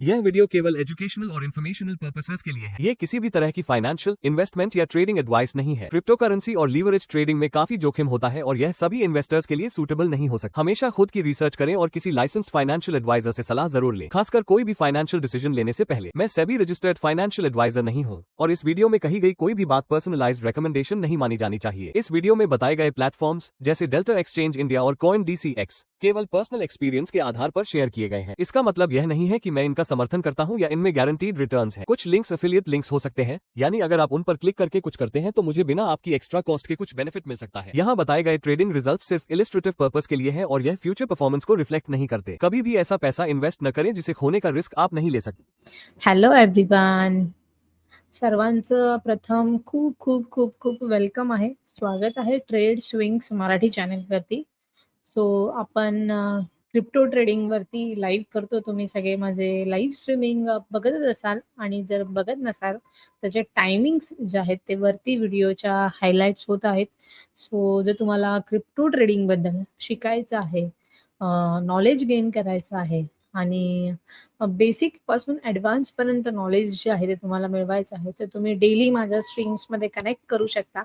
यह वीडियो केवल एजुकेशनल और इन्फॉर्मेशनल पर्पसेस के लिए है। ये किसी भी तरह की फाइनेंशियल इन्वेस्टमेंट या ट्रेडिंग एडवाइस नहीं है। क्रिप्टो करेंसी और लीवरेज ट्रेडिंग में काफ़ी जोखिम होता है और यह सभी इन्वेस्टर्स के लिए सूटेबल नहीं हो सकता। हमेशा खुद की रिसर्च करें और किसी लाइसेंस्ड फाइनेंशियल एडवाइजर से सलाह ज़रूर लें, खासकर कोई भी फाइनेंशियल डिसीज़न लेने से पहले। मैं सभी रजिस्टर्ड फाइनेंशियल एडवाइजर नहीं हूँ और इस वीडियो में कही गई कोई भी बात पर्सनलाइज रिकमेंडेशन नहीं मानी जानी चाहिए। इस वीडियो में बताए गए प्लेटफॉर्म जैसे डेल्टा एक्सचेंज इंडिया और कॉइन डीसीएक्स केवल पर्सनल एक्सपीरियंस के आधार पर शेयर किए गए हैं। इसका मतलब यह नहीं है कि मैं इनका समर्थन करता हूँ या इनमें गारंटीड रिटर्न्स हैं। कुछ लिंक्स अफिलिएट लिंक्स हो सकते हैं, यानी अगर आप उन पर क्लिक करके कुछ करते हैं तो मुझे बिना आपकी एक्स्ट्रा कॉस्ट के कुछ बेनिफिट मिल सकता है। यहाँ बताए गए ट्रेडिंग रिज़ल्ट सिर्फ़ इलिस्ट्रेटिव पर्पज के लिए है और यह फ्यूचर परफॉर्मेंस को रिफ्लेक्ट नहीं करते। कभी भी ऐसा पैसा इन्वेस्ट न करें, जिसे खोने का रिस्क आप नहीं ले सकते। हॅलो एव्हरीवन सर्वांचं प्रथम खूप खूप खूप खूप वेलकम आहे. स्वागत आहे ट्रेड स्विंग्स मराठी चॅनलवरती सो आपण क्रिप्टो ट्रेडिंगवरती लाईव्ह करतो तुम्ही सगळे माझे लाईव्ह स्ट्रीमिंग बघतच असाल आणि जर बघत नसाल त्याचे टायमिंग्स जे आहेत ते वरती व्हिडिओच्या हायलाईट्स होत आहेत. सो जर तुम्हाला क्रिप्टो ट्रेडिंगबद्दल शिकायचं आहे नॉलेज गेन करायचं आहे आणि बेसिकपासून ऍडव्हान्स पर्यंत नॉलेज जे आहे ते तुम्हाला मिळवायचं आहे तर तुम्ही डेली माझ्या स्ट्रीम्समध्ये कनेक्ट करू शकता.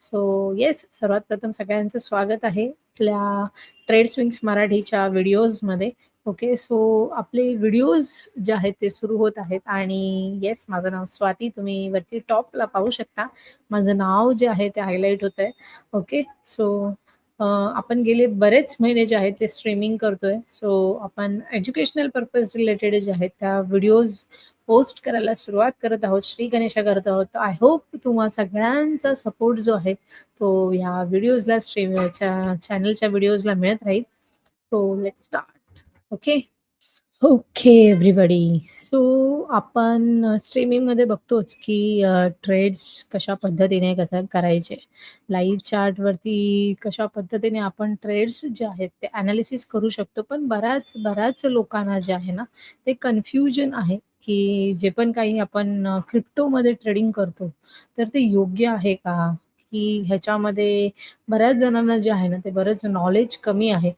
सो येस सर्वात प्रथम सगळ्यांचं स्वागत आहे. आपल्या ट्रेड स्विंग्स मराठीच्या व्हिडिओजमध्ये. ओके सो आपले व्हिडिओज जे आहेत ते सुरू होत आहेत आणि येस माझं नाव स्वाती तुम्ही वरती टॉपला पाहू शकता. माझं नाव जे आहे ते हायलाईट होत आहे. ओके सो आपण गेले बरेच महिने जे आहेत ते स्ट्रीमिंग करतोय. सो आपण एज्युकेशनल पर्पज रिलेटेड जे आहेत त्या व्हिडिओज पोस्ट करायला सुरुवात करत आहोत. श्री गणेशा करत आहोत. आय होप तुम्हा सगळ्यांचा सपोर्ट जो आहे तो ह्या व्हिडिओजला स्ट्रीमच्या चॅनलच्या व्हिडिओजला मिळत राहील. So let start okay okay everybody so आपण स्ट्रीमिंगमध्ये बघतोच की ट्रेड्स कशा पद्धतीने कसं करायचे. लाईव्ह चार्टवरती कशा पद्धतीने आपण ट्रेड्स जे आहेत ते अनालिसिस करू शकतो. पण बऱ्याच बऱ्याच लोकांना जे आहे ना ते कन्फ्युजन आहे. की जे पण काही आपण क्रिप्टोमध्ये ट्रेडिंग करतो तर ते योग्य आहे का? की ह्याच्यामध्ये बऱ्याच जणांना जे आहे ना ते बरंच नॉलेज कमी आहे.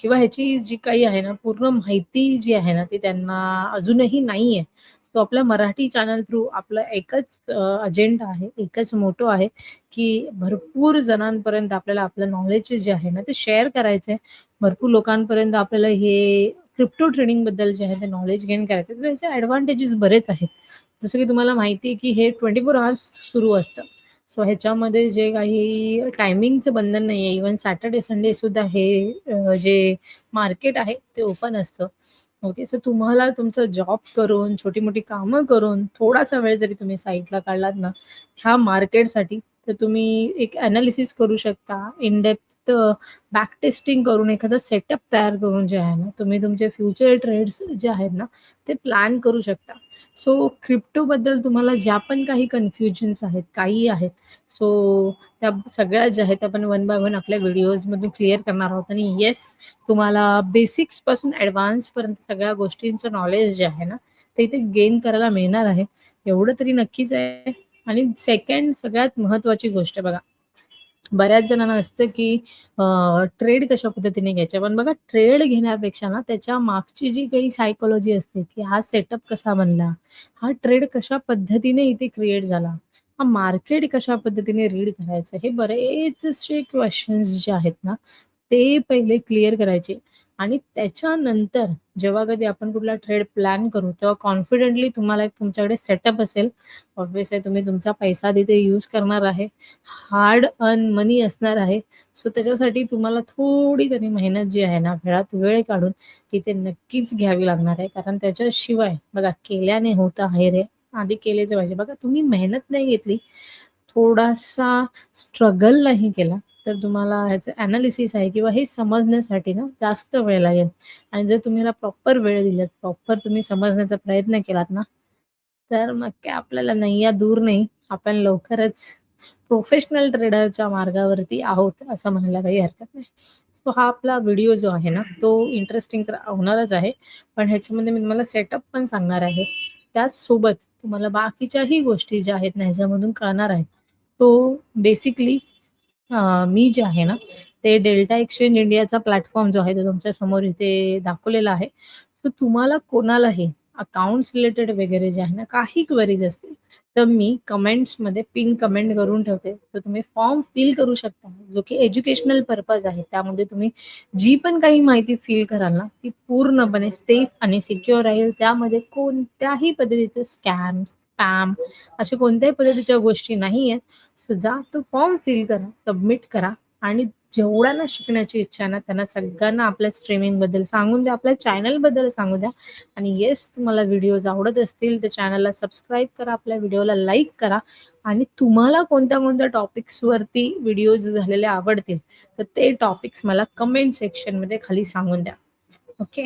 किंवा ह्याची जी काही आहे ना पूर्ण माहिती जी आहे ना ती त्यांना अजूनही नाही आहे. सो आपल्या मराठी चॅनल थ्रू आपला एकच अजेंडा आहे एकच मोठो आहे की भरपूर जणांपर्यंत आपल्याला आपलं नॉलेज जे आहे ना ते शेअर करायचं आहे भरपूर लोकांपर्यंत आपल्याला हे क्रिप्टो ट्रेडिंगबद्दल जे आहे ते नॉलेज गेन करायचं तर त्याचे ॲडव्हान्टेजेस बरेच आहेत. जसं की तुम्हाला माहिती आहे की हे ट्वेंटी फोर आवर्स सुरू असतं. सो ह्याच्यामध्ये जे काही टायमिंगचं बंधन नाही आहे. इवन सॅटर्डे संडे सुद्धा हे जे मार्केट आहे ते ओपन असतं. ओके सो तुम्हाला तुमचं जॉब करून छोटी मोठी कामं करून थोडासा वेळ जरी तुम्ही साईटला काढलात ना ह्या मार्केटसाठी तर तुम्ही एक अनालिसिस करू शकता. इनडेप्थ बॅक टेस्टिंग करून एखादं सेटअप तयार करून जे आहे ना तुम्ही तुमचे फ्युचर ट्रेड्स जे आहेत ना ते प्लॅन करू शकता. सो क्रिप्टोबद्दल तुम्हाला ज्या पण काही कन्फ्युजन्स आहेत काही आहेत सो त्या सगळ्या ज्या आहेत आपण वन बाय वन आपल्या व्हिडिओजमधून क्लिअर करणार आहोत. आणि येस तुम्हाला बेसिक्सपासून ॲडव्हान्सपर्यंत सगळ्या गोष्टींचं नॉलेज जे आहे ना ते इथे गेन करायला मिळणार आहे. एवढं तरी नक्कीच आहे. आणि सेकंड सगळ्यात महत्त्वाची गोष्ट बघा बऱ्याच जणांना असतं की ट्रेड कशा पद्धतीने घ्यायचे पण बघा ट्रेड घेण्यापेक्षा ना त्याच्या मागची जी काही सायकोलॉजी असते की हा सेटअप कसा बनला? हा ट्रेड कशा पद्धतीने इथे क्रिएट झाला? हा मार्केट कशा पद्धतीने रीड करायचं? हे बरेचसे क्वेश्चन्स जे आहेत ना ते पहिले क्लिअर करायचे. आणि त्याच्यानंतर जेव्हा कधी आपण कुठला ट्रेड प्लॅन करू तेव्हा कॉन्फिडेंटली तुम्हाला एक तुमच्याकडे सेटअप असेल. ऑब्विस आहे तुम्ही तुमचा पैसा तिथे यूज करणार आहे. हार्ड अर्न मनी असणार आहे. सो त्याच्यासाठी तुम्हाला थोडी तरी मेहनत जी आहे ना वेळात वेळ काढून तिथे नक्कीच घ्यावी लागणार आहे. कारण त्याच्याशिवाय बघा केल्याने होतं आहे रे. आधी केलेच पाहिजे. बघा तुम्ही मेहनत नाही घेतली. थोडासा स्ट्रगल नाही केला. तर तुम्हाला ह्याचं अनालिसिस आहे किंवा हे समजण्यासाठी ना जास्त वेळ लागेल. आणि जर तुम्ही प्रॉपर वेळ दिलात प्रॉपर तुम्ही समजण्याचा प्रयत्न केलात ना तर मग काय आपल्याला नाही या दूर नाही. आपण लवकरच प्रोफेशनल ट्रेडरच्या मार्गावरती आहोत असं म्हणायला काही हरकत नाही. सो हा आपला व्हिडिओ जो आहे ना तो इंटरेस्टिंग तर होणारच आहे. पण ह्याच्यामध्ये मी तुम्हाला सेटअप पण सांगणार आहे. त्याचसोबत तुम्हाला बाकीच्याही गोष्टी ज्या आहेत ना ह्याच्यामधून कळणार आहेत. तो बेसिकली मी जे आहे ना ते डेल्टा एक्सचेंज इंडियाचा प्लॅटफॉर्म जो आहे तो तुमच्यासमोर इथे दाखवलेला आहे. सो तुम्हाला कोणालाही अकाउंट्स रिलेटेड वगैरे जे आहे ना काही क्वेरीज असतील तर मी कमेंट्समध्ये पिन कमेंट करून ठेवते. तर तुम्ही फॉर्म फिल करू शकता जो की एज्युकेशनल पर्पज आहे. त्यामध्ये तुम्ही जी पण काही माहिती फिल कराल ना ती पूर्णपणे सेफ आणि सिक्युअर राहील. त्यामध्ये कोणत्याही पद्धतीचे स्कॅम स्पॅम अशा कोणत्याही पद्धतीच्या गोष्टी नाही आहेत सो जा तो फॉर्म फिल करा सबमिट करा आणि जेवढ्यांना शिकण्याची इच्छा आहे ना त्यांना सगळ्यांना आपल्या स्ट्रीमिंगबद्दल सांगून द्या आपल्या चॅनलबद्दल सांगू द्या. आणि येस तुम्हाला व्हिडिओज आवडत असतील तर चॅनलला सबस्क्राईब करा आपल्या व्हिडिओला लाईक करा. आणि तुम्हाला कोणत्या कोणत्या टॉपिक्स वरती व्हिडिओज झालेले आवडतील तर ते टॉपिक्स मला कमेंट सेक्शनमध्ये खाली सांगून द्या. ओके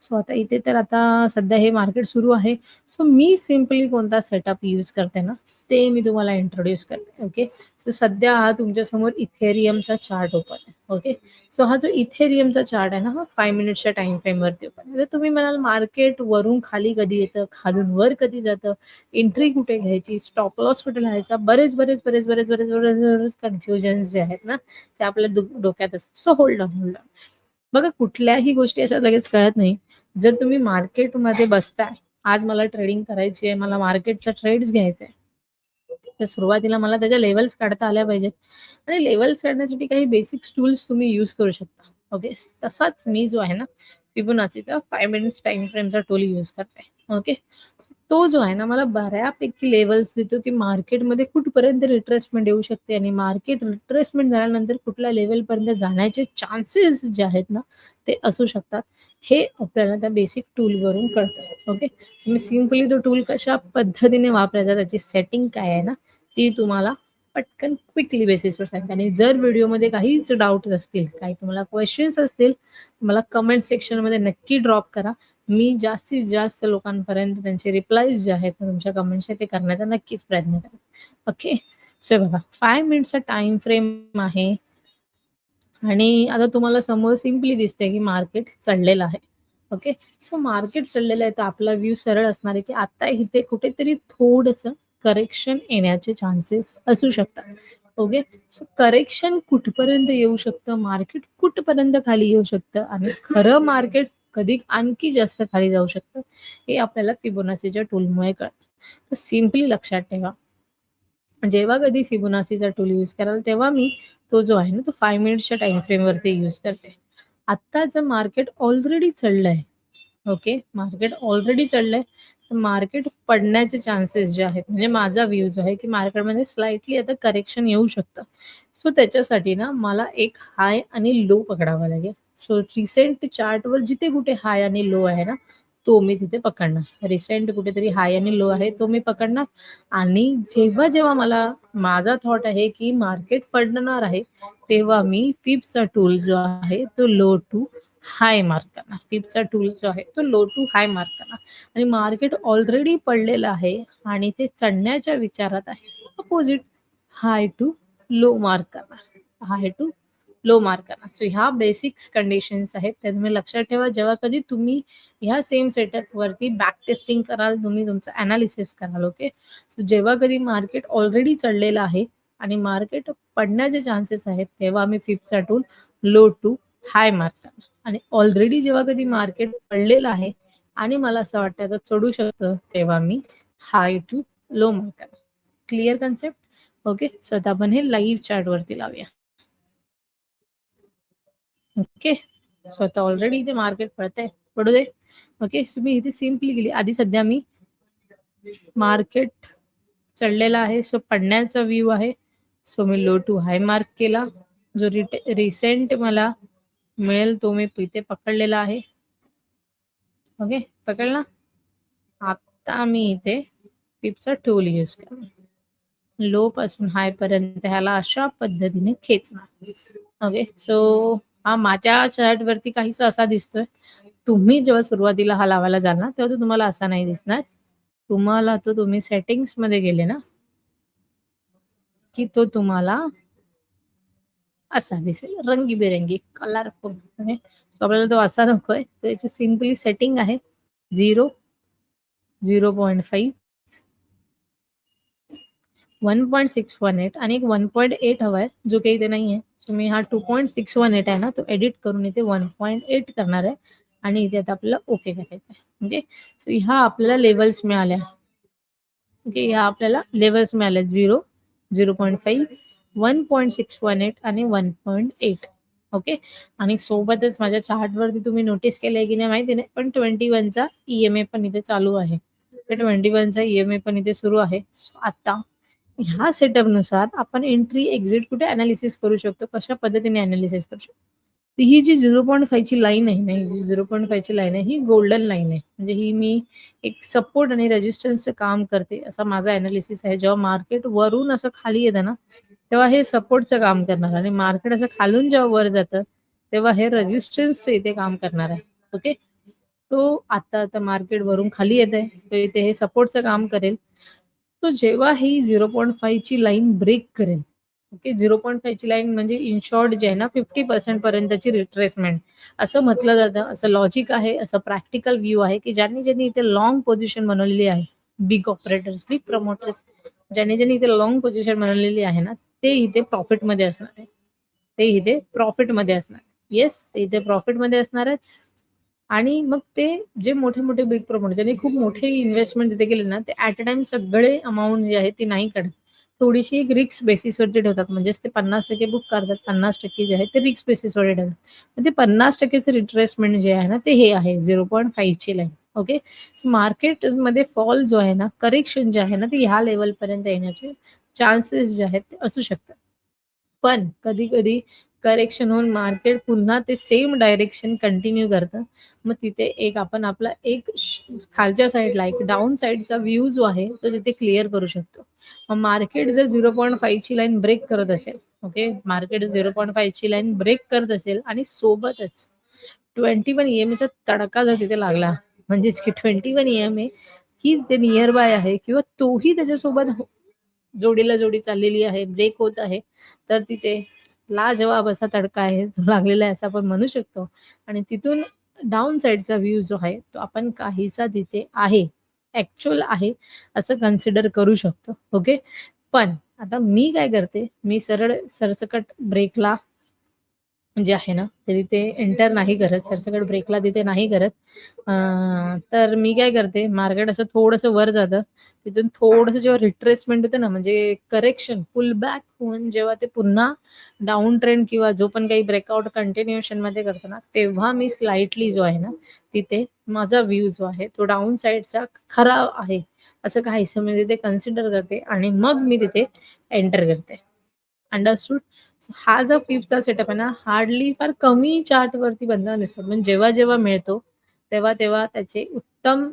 सो आता इथे तर आता सध्या हे मार्केट सुरू आहे. सो मी सिम्पली कोणता सेटअप यूज करते ना ते मी तुम्हाला इंट्रोड्यूस करते ओके सो सध्या हा तुमच्यासमोर इथेरियमचा चार्ट ओपन आहे ओके सो हा जो इथेरियमचा चार्ट आहे ना हा फाय मिनिट्सच्या टाइम फ्रेमवरती ओपन आहे. तर तुम्ही म्हणाल मार्केट वरून खाली कधी येतं खालून वर कधी जातं? एंट्री कुठे घ्यायची? स्टॉप लॉस कुठे लिहायचा? बरेच बरेच बरेच बरेच बरेच बरेच बरेच कन्फ्युजन जे आहेत ना ते आपल्या डोक्यात असतात. So hold on hold on बघा कुठल्याही गोष्टी अशा लगेच कळत नाही. जर तुम्ही मार्केटमध्ये बसताय आज मला ट्रेडिंग करायची आहे मला मार्केटचा ट्रेड्स घ्यायचा आहे तर सुरुवातीला मला त्याच्या लेवल्स काढता आल्या पाहिजेत. आणि लेवल्स काढण्यासाठी काही बेसिक टूल्स तुम्ही यूज करू शकता. ओके तसाच मी जो आहे ना फिबोनाचीचा फाईव्ह मिनिट्स टाइम फ्रेमचा टूल यूज करते. ओके तो जो आहे ना मला बऱ्यापैकी लेवल्स देतो की मार्केटमध्ये कुठपर्यंत रिट्रेसमेंट येऊ शकते आणि मार्केट रिट्रेसमेंट झाल्यानंतर कुठल्या लेवलपर्यंत जाण्याचे चान्सेस जे आहेत ना ते असू शकतात. हे आपल्याला त्या बेसिक टूलवरून कळतं. ओके तुम्ही सिम्पली तो टूल कशा पद्धतीने वापरायचा त्याची सेटिंग काय आहे ना ती तुम्हाला पटकन क्विकली बेसिसवर सांगते. आणि जर व्हिडिओमध्ये काहीच डाऊट असतील काही तुम्हाला क्वेश्चन्स असतील तुम्हाला कमेंट सेक्शनमध्ये नक्की ड्रॉप करा. मी जास्तीत जास्त लोकांपर्यंत त्यांचे रिप्लायज जे आहेत तुमच्या कमेंट्सचे ते करण्याचा नक्कीच प्रयत्न करेन. ओके सो बघा फाय मिनिटचा टाइम फ्रेम आहे. आणि आता तुम्हाला समोर सिम्पली दिसते की मार्केट चढलेलं आहे. ओके सो मार्केट चढलेलं आहे तर आपला व्ह्यू सरळ असणार आहे की आता इथे कुठेतरी थोडंसं करेक्शन येण्याचे चान्सेस असू शकतात. ओके सो करेक्शन कुठपर्यंत येऊ शकतं? मार्केट कुठपर्यंत खाली येऊ शकतं? आणि खरं मार्केट कधी आणखी जास्त खाली जाऊ शकतं हे आपल्याला फिबोनासीच्या टूलमुळे कळतं. तर सिम्पली लक्षात ठेवा. जेव्हा कधी फिबोनासीचा टूल यूज कराल तेव्हा मी तो जो आहे ना तो फाईव्ह मिनिट्सच्या टाइम फ्रेमवरती यूज करते. आत्ता जर मार्केट ऑलरेडी चढलंय ओके मार्केट ऑलरेडी चढलंय तर मार्केट पडण्याचे चान्सेस जे आहेत म्हणजे माझा व्ह्यू जो आहे की मार्केटमध्ये स्लाइटली आता करेक्शन येऊ शकतं. सो त्याच्यासाठी ना मला एक हाय आणि लो पकडावा लागेल. सो रिसेंट चार्टवर जिथे कुठे हाय आणि लो आहे ना तो मी तिथे पकडणार. रिसेंट कुठेतरी हाय आणि लो आहे तो मी पकडणार. आणि जेव्हा जेव्हा मला माझा थॉट आहे की मार्केट पडणार आहे तेव्हा मी फिपचा टूल जो आहे तो लो टू हाय मार्क करणार. फिपचा टूल जो आहे तो लो टू हाय मार्क करणार. आणि मार्केट ऑलरेडी पडलेलं आहे आणि ते चढण्याच्या विचारात आहे. Opposite high to low mark करणार. High to low mark so ह्या बेसिक्स कंडिशन्स आहेत. त्या तुम्ही लक्षात ठेवा जेव्हा कधी तुम्ही ह्या सेम सेटअप वरती बॅक टेस्टिंग कराल तुम्ही तुमचं अनालिसिस कराल ओके सो जेव्हा कधी मार्केट ऑलरेडी चढलेलं आहे आणि मार्केट पडण्याचे चान्सेस आहेत तेव्हा आम्ही फिफ्थचा tool low to high mark आणि ऑलरेडी जेव्हा कधी मार्केट पडलेलं आहे आणि मला असं वाटतं आता चढू शकतं तेव्हा मी high to low mark clear concept okay so आता आपण हे लाईव्ह चार्टवरती लावूया. ओके सो आता ऑलरेडी इथे मार्केट पडतंय. पडू दे. ओके सो मी इथे सिम्पली गेली. आधी सध्या मी मार्केट चढलेला आहे. सो पडण्याचा व्ह्यू आहे. सो मी लो टू हाय मार्क केला. जो रिसेंट मला मिळेल तो मी इथे पकडलेला आहे. ओके पकडला आता मी इथे पिपचा टूल यूज करणार लो पासून हाय पर्यंत ह्याला अशा पद्धतीने खेचणार. ओके सो हा माझ्या चार्ट वरती काहीसा असा दिसतोय. तुम्ही जेव्हा सुरुवातीला हा लावायला जाल ना तेव्हा तो तुम्हाला असा नाही दिसणार. तुम्हाला तो तुम्ही सेटिंग्समध्ये गेले ना की तो तुम्हाला असा दिसेल. रंगीबेरंगी कलरफुल सो आपल्याला तो असा नकोय. त्याची सिम्पली सेटिंग आहे. Zero zero point five one point six one eight आणि एक वन पॉईंट एट हवा आहे जो काही इथे नाही आहे सो मी हा two point six one eight आहे ना तो एडिट करून इथे वन पॉईंट एट करणार आहे. आणि इथे आता आपल्याला ओके करायचं आहे. ओके सो ह्या आपल्याला लेवल्स मिळाल्या. ओके ह्या आपल्याला लेवल्स मिळाल्या. Zero zero point five one point six one eight आणि वन पॉईंट एट ओके आणि सोबतच माझ्या चार्टवरती तुम्ही नोटीस केलंय की नाही माहिती नाही पण ट्वेंटी वनचा ई एम ए पण इथे चालू आहे. ट्वेंटी वनचा ई एम ए पण इथे सुरू आहे. सो आता ह्या सेटअपनुसार आपण एंट्री एक्झिट कुठे अनालिसिस करू शकतो कशा पद्धतीने अनालिसिस करू शकतो. ही जी झिरो पॉईंट फायची लाईन आहे ना ही जी झिरो पॉईंट फायची लाईन आहे ही गोल्डन लाईन आहे. म्हणजे ही मी एक सपोर्ट आणि रेजिस्टन्सचं काम करते असा माझा अनालिसिस आहे. जेव्हा मार्केट वरून असं खाली येतं ना तेव्हा हे सपोर्टचं काम करणार आणि मार्केट असं खालून जेव्हा वर जातं तेव्हा हे रजिस्टन्सचं इथे काम करणार आहे. ओके तो आता आता मार्केट वरून खाली येत आहे इथे हे सपोर्टचं काम करेल. तो जेव्हा ही झिरो पॉईंट फाईव्हची लाईन ब्रेक करेल ओके? झिरो पॉईंट फाईव्हची लाईन म्हणजे इन शॉर्ट जे आहे ना फिफ्टी पर्सेंट पर्यंतची रिट्रेसमेंट. असं म्हटलं जातं असं लॉजिक आहे असं प्रॅक्टिकल व्ह्यू आहे की ज्यांनी ज्यांनी इथे लॉंग पोझिशन बनवलेली आहे बिग ऑपरेटर्स बिग प्रमोटर्स ज्यांनी ज्यांनी इथे लॉंग पोझिशन बनवलेली आहे ना ते इथे प्रॉफिटमध्ये असणार आहे. ते इथे प्रॉफिटमध्ये असणार येस ते इथे प्रॉफिटमध्ये असणार आहेत. आणि मग ते जे मोठे मोठे बिग प्रमोटर ज्यांनी खूप मोठे इन्व्हेस्टमेंट तिथे केले ना ते ऍट अ टाइम सगळे अमाऊंट जे आहे ते नाही काढत. थोडीशी एक रिक्स बेसिसवरती ठेवतात. म्हणजेच ते पन्नास टक्के बुक करतात पन्नास टक्के जे आहे ते रिक्स बेसिसवर ठेवतात. ते पन्नास टक्केचं रिट्रेसमेंट जे आहे ना ते हे आहे झिरो पॉईंट फाईव्हची लाईन ओके मार्केटमध्ये फॉल जो आहे ना करेक्शन जे आहे ना ते ह्या लेवलपर्यंत येण्याचे चान्सेस जे आहेत ते असू शकतात. पण कधी कधी करेक्शन होऊन मार्केट पुन्हा ते सेम डायरेक्शन कंटिन्यू करतं. मग तिथे एक आपण आपला एक खालच्या साईडला एक डाऊन साईडचा व्ह्यू जो आहे तो तिथे क्लिअर करू शकतो. मग मार्केट जर झिरो पॉईंट फाईव्हची लाईन ब्रेक करत असेल ओके मार्केट झिरो पॉईंट फाईव्हची लाईन ब्रेक करत असेल आणि सोबतच ट्वेंटी वन ई एम एचा तडका जर तिथे लागला म्हणजेच की twenty one E M A ही ते नियर बाय आहे किंवा तोही त्याच्यासोबत हो, जोडीला जोडी चाललेली आहे ब्रेक होत आहे तर तिथे लाजवाब असा तडका आहे जो लागलेला आहे असं आपण म्हणू शकतो. आणि तिथून डाऊन साईडचा व्ह्यू जो आहे तो आपण काहीसा तिथे आहे ऍक्च्युअल आहे असं कन्सिडर करू शकतो. ओके पण आता मी काय करते? मी सरळ सरसकट ब्रेकला जे आहे ना ते तिथे एंटर नाही करत सरसकट ब्रेकला तिथे नाही करत. तर मी काय करते मार्केट असं थोडंसं वर जातं. तिथून थोडंसं जेव्हा रिट्रेसमेंट होतं ना म्हणजे करेक्शन पुल बॅक होऊन जेव्हा ते पुन्हा डाऊन ट्रेंड किंवा जो पण काही ब्रेकआउट कंटिन्युएशनमध्ये करतो ना तेव्हा मी स्लाइटली जो आहे ना तिथे माझा व्ह्यू जो आहे तो डाऊन साईडचा खरा आहे असं काहीसं मी तिथे कन्सिडर करते आणि मग मी तिथे एंटर करते. अंडरस्टूड सो हा जो फिफ्थचा सेटअप आहे ना हार्डली फार कमी चार्ट वरती बनला दिसतो म्हणजे जेव्हा जेव्हा मिळतो तेव्हा तेव्हा त्याचे उत्तम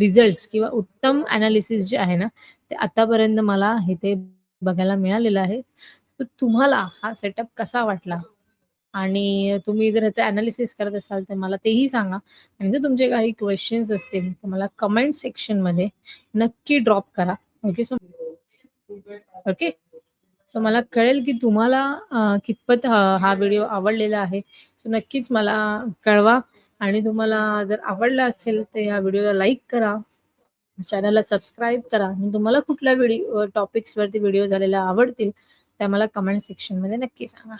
रिझल्ट किंवा उत्तम अनालिसिस जे आहे ना ते आतापर्यंत मला इथे बघायला मिळालेलं आहे. तर तुम्हाला हा सेटअप कसा वाटला? आणि तुम्ही जर ह्याचं अनालिसिस करत असाल तर मला तेही सांगा. आणि जर तुमचे काही क्वेश्चन्स असतील तर मला कमेंट सेक्शनमध्ये नक्की ड्रॉप करा. ओके सो ओके सो मला कळेल की तुम्हाला कितपत हा व्हिडिओ आवडलेला आहे. सो नक्कीच मला कळवा. आणि तुम्हाला जर आवडला असेल तर ह्या व्हिडिओला लाईक करा. चॅनलला सबस्क्राईब करा. आणि तुम्हाला कुठल्या व्हिडिओ टॉपिक्सवरती व्हिडिओ झालेल्या आवडतील त्या मला कमेंट सेक्शनमध्ये नक्की सांगा.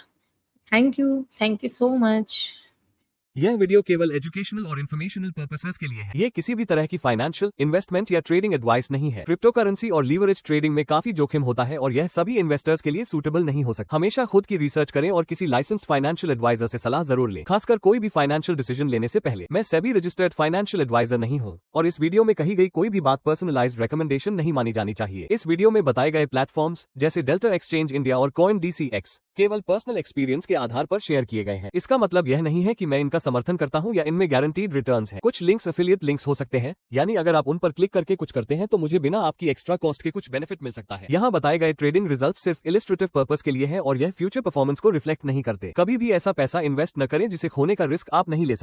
Thank you thank you so much यह वीडियो केवल एजुकेशनल और इन्फॉर्मेशनल पर्पसेस के लिए है। ये किसी भी तरह की फाइनेंशियल इन्वेस्टमेंट या ट्रेडिंग एडवाइस नहीं है। क्रिप्टो करेंसी और लीवरेज ट्रेडिंग में काफ़ी जोखिम होता है और यह सभी इन्वेस्टर्स के लिए सूटेबल नहीं हो सकता। हमेशा खुद की रिसर्च करें और किसी लाइसेंस्ड फाइनेंशियल एडवाइजर से सलाह ज़रूर लें, खासकर कोई भी फाइनेंशियल डिसीज़न लेने से पहले। मैं सभी रजिस्टर्ड फाइनेंशियल एडवाइजर नहीं हूँ और इस वीडियो में कही गई कोई भी बात पर्सनलाइज रिकमेंडेशन नहीं मानी जानी चाहिए। इस वीडियो में बताए गए प्लेटफॉर्म जैसे डेल्टा एक्सचेंज इंडिया और कॉइन डीसीएक्स केवल पर्सनल एक्सपीरियंस के आधार पर शेयर किए गए हैं। इसका मतलब यह नहीं है कि मैं इनका समर्थन करता हूँ या इनमें गारंटीड रिटर्न्स हैं। कुछ लिंक्स अफिलियत लिंक्स हो सकते हैं। यानी अगर आप उन पर क्लिक करके कुछ करते हैं तो मुझे बिना आपकी एक्स्ट्रा कॉस्ट के कुछ बेनिफिट मिल सकता है। यहाँ बताए गए ट्रेडिंग रिज़ल्ट सिर्फ़ इलिस्ट्रेटिव पर्पज के लिए है और यह फ्यूचर परफॉर्मेंस को रिफ्लेक्ट नहीं करते। कभी भी ऐसा पैसा इन्वेस्ट न करें जिसे खोने का रिस्क आप नहीं ले सकते।